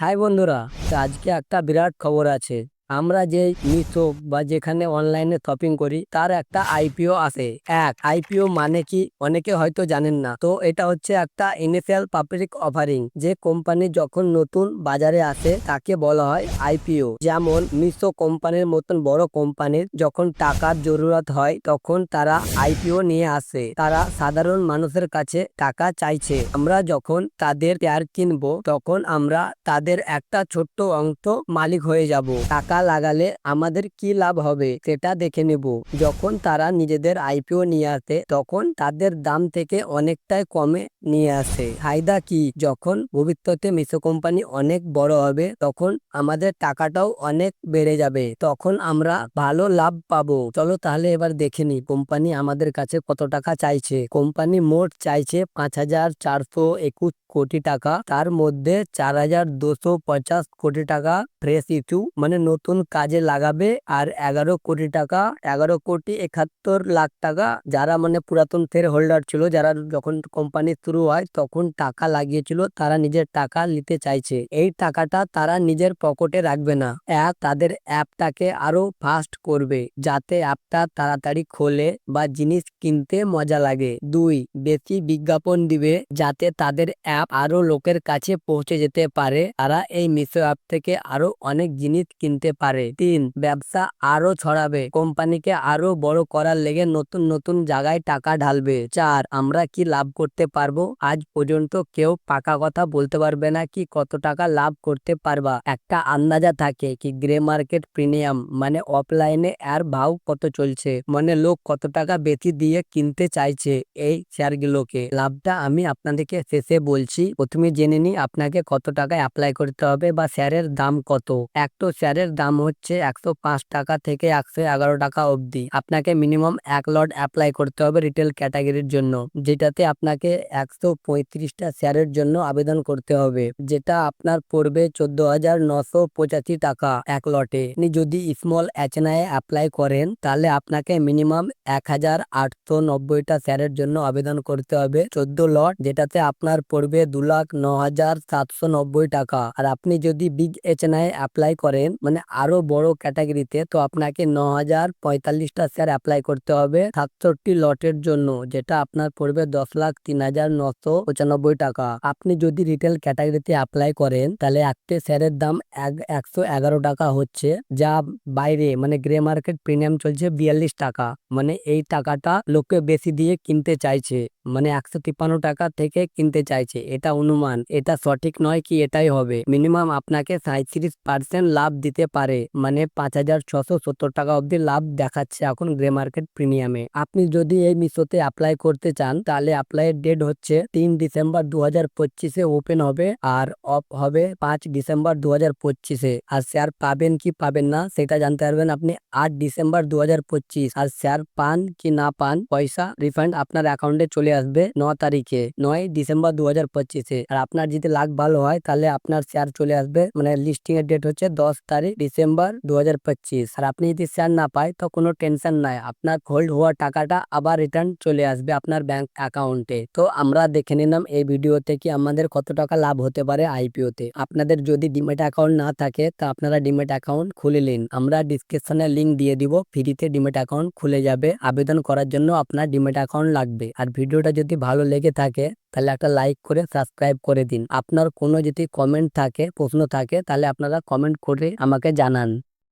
High বন্ধুরা আজকে একটা বিরাট খবর আছে। আমরা যে মিশো বা যেখানে অনলাইনে শপিং করি, তার একটা আইপিও আছে। এক আইপিও মানে কি? অনেকে হয়তো জানেন না। তো এটা হচ্ছে একটা ইনিশিয়াল পাবলিক অফারিং যে কোম্পানি যখন নতুন বাজারে আসে, তাকে বলা হয় আইপিও যেমন মিশো কোম্পানির মতন বড় কোম্পানির যখন টাকার জরুরত হয়, তখন তারা আইপিও নিয়ে আসে। তারা সাধারণ মানুষের কাছে টাকা চাইছে। আমরা যখন তাদের শেয়ার কিনবো, তখন আমরা তাদের একটা ছোট্ট অংশ মালিক হয়ে যাব। টাকা লাগালে আমাদের কি লাভ হবে সেটা দেখে নেব। যখন তারা নিজেদের আইপিও নিয়ে আসে, তখন তাদের দাম থেকে অনেকটাই কমে নিয়ে আসে। ফায়দা কি? যখন ভবিষ্যতে মিশো কোম্পানি অনেক বড় হবে, তখন আমাদের টাকাটাও অনেক বেড়ে যাবে। তখন আমরা ভালো লাভ পাবো। চলো তাহলে এবার দেখে নি কোম্পানি আমাদের কাছে কত টাকা চাইছে? কোম্পানি মোট চাইছে পাঁচ হাজার চারশো একুশ কোটি টাকা। তার মধ্যে চার কোটি টাকা ফ্রেশ ইস্যু মানে নতুন কাজে লাগাবে। আর এগারো কোটি টাকা, এগারো কোটি একাত্তর লাখ টাকা যারা মানে পুরাতন শেয়ার হোল্ডার ছিল, যারা যখন কোম্পানি শুরু হয় তখন টাকা লাগিয়েছিল, তারা নিজের টাকা নিতে চাইছে। এই টাকাটা তারা নিজের পকেটে রাখবে না। এক তাদের অ্যাপটাকে আরও ফাস্ট করবে, যাতে অ্যাপটা তাড়াতাড়ি খোলে বা জিনিস কিনতে মজা লাগে। দুই, বেশি বিজ্ঞাপন দিবে, যাতে তাদের অ্যাপ আরও লোকের কাছে পৌঁছে যেতে পারে। তারা এই মিশো অ্যাপ থেকে আরও অনেক জিনিস কিনতে পারে। তিন, ব্যবসা আরও ছড়াবে। কোম্পানিকে আরও বড় করার লেগে নতুন নতুন জায়গায় টাকা ঢালবে। চার, আমরা কি লাভ করতে পারব? আজ পর্যন্ত কেউ পাকা কথা বলতে পারবে না কি কত টাকা লাভ করতে পারবা। একটা আন্দাজা থাকে কি গ্রে মার্কেট প্রিমিয়াম মানে অফলাইনে এর ভাও কত চলছে? মানে লোক কত টাকা বেশি দিয়ে কিনতে চাইছে এই শেয়ারগুলোকে? লাভটা আমি আপনাদেরকে শেষে বলছি। প্রথমে জেনে নিই আপনাকে কত টাকা অ্যাপ্লাই করতে হবে বা শেয়ারের দাম কত। একটা শেয়ারের দাম হচ্ছে একশো পাঁচ টাকা থেকে একশো এগারো টাকা অবধি। আপনাকে মিনিমাম এক লট অ্যাপ্লাই করতে হবে রিটেল ক্যাটাগরির জন্য, যেটাতে আপনাকে একশো পঁয়ত্রিশটা শেয়ারের জন্য আবেদন করতে হবে, যেটা আপনার পড়বে চোদ্দ হাজার নশো পঁচাশি টাকা এক লটে আপনি যদি স্মল এচএনআই অ্যাপ্লাই করেন, তাহলে আপনাকে মিনিমাম এক হাজার আটশো নব্বইটা শেয়ারের জন্য আবেদন করতে হবে চোদ্দ লট যেটাতে আপনার পড়বে দু লাখ ন হাজার সাতশো নব্বই টাকা। আর আপনি যদি বিগ এচএনআই অ্যাপ্লাই করেন মানে আরও বড় ক্যাটাগরিতে তো আপনাকে ন হাজার পঁয়তাল্লিশটা শেয়ার অ্যাপ্লাই করতে হবে সাতষট্টি লটের জন্য, যেটা আপনার পড়বে দশ লাখ তিন হাজার নশো পঁচানব্বই টাকা। আপনি যদি রিটেল ক্যাটাগরিতে অ্যাপ্লাই করেন, তাহলে একটা শেয়ারের দাম এক, একশো এগারো টাকা হচ্ছে, যা বাইরে মানে গ্রে মার্কেট প্রিমিয়াম চলছে বিয়াল্লিশ টাকা মানে এই টাকাটা লোকে বেশি দিয়ে কিনতে চাইছে। মানে একশো তিপ্পান্ন টাকা থেকে কিনতে চাইছে। এটা অনুমান, এটা সঠিক নয় কি এটাই হবে। মিনিমাম আপনাকে সাঁত্রিশ পার্সেন্ট লাভ দিতে পারে মানে পাঁচ হাজার ছশো সত্তর টাকা অবধি লাভ দেখাচ্ছে এখন গ্রে মার্কেট প্রিমিয়ামে। আপনি যদি এই মিশোতে অ্যাপ্লাই করতে চান, তাহলে অ্যাপ্লাইয়ের ডেট হচ্ছে তিন ডিসেম্বর দু হাজার পঁচিশে ওপেন হবে আর অফ হবে পাঁচ ডিসেম্বর দু হাজার পঁচিশে। আর শেয়ার পাবেন কি পাবেন না, সেটা জানতে পারবেন আপনি আট ডিসেম্বর দু হাজার পঁচিশ। আর শেয়ার পান কি না পান, পয়সা রিফান্ড আপনার অ্যাকাউন্টে চলে আসবে ন তারিখে, নয় ডিসেম্বর দু হাজার পঁচিশে। আর আপনার যদি লাখ ভালো হয়, তাহলে আপনার শেয়ার চলে আসবে মানে লিস্টিং এর ডেট হচ্ছে দশ তারিখ ডিসেম্বর দু হাজার পঁচিশ। আর আপনি যদি শেয়ার না পায়, তো কোনো টেনশন নাই, আপনার হোল্ড হওয়া টাকাটা আবার রিটার্ন চলে আসবে আপনার ব্যাংক অ্যাকাউন্টে তো আমরা দেখে নিলাম এই ভিডিওতে কি আমাদের কত টাকা লাভ হতে পারে আইপিওতে আপনাদের যদি ডিমেট অ্যাকাউন্ট না থাকে, তা আপনারা ডিমেট অ্যাকাউন্ট খুলে নিন। আমরা ডিসক্রিপশনে লিঙ্ক দিয়ে দিব ফ্রিতে ডিমেট অ্যাকাউন্ট খুলে যাবে। আবেদন করার জন্য আপনার ডিমেট অ্যাকাউন্ট লাগবে। আর ভিডিওটা যদি ভালো লেগে থাকে, তাহলে একটা লাইক করে সাবস্ক্রাইব করে দিন। আপনার কোনো যদি কমেন্ট থাকে, প্রশ্ন থাকে, তাহলে আপনারা কমেন্ট করে আমাকে জানান।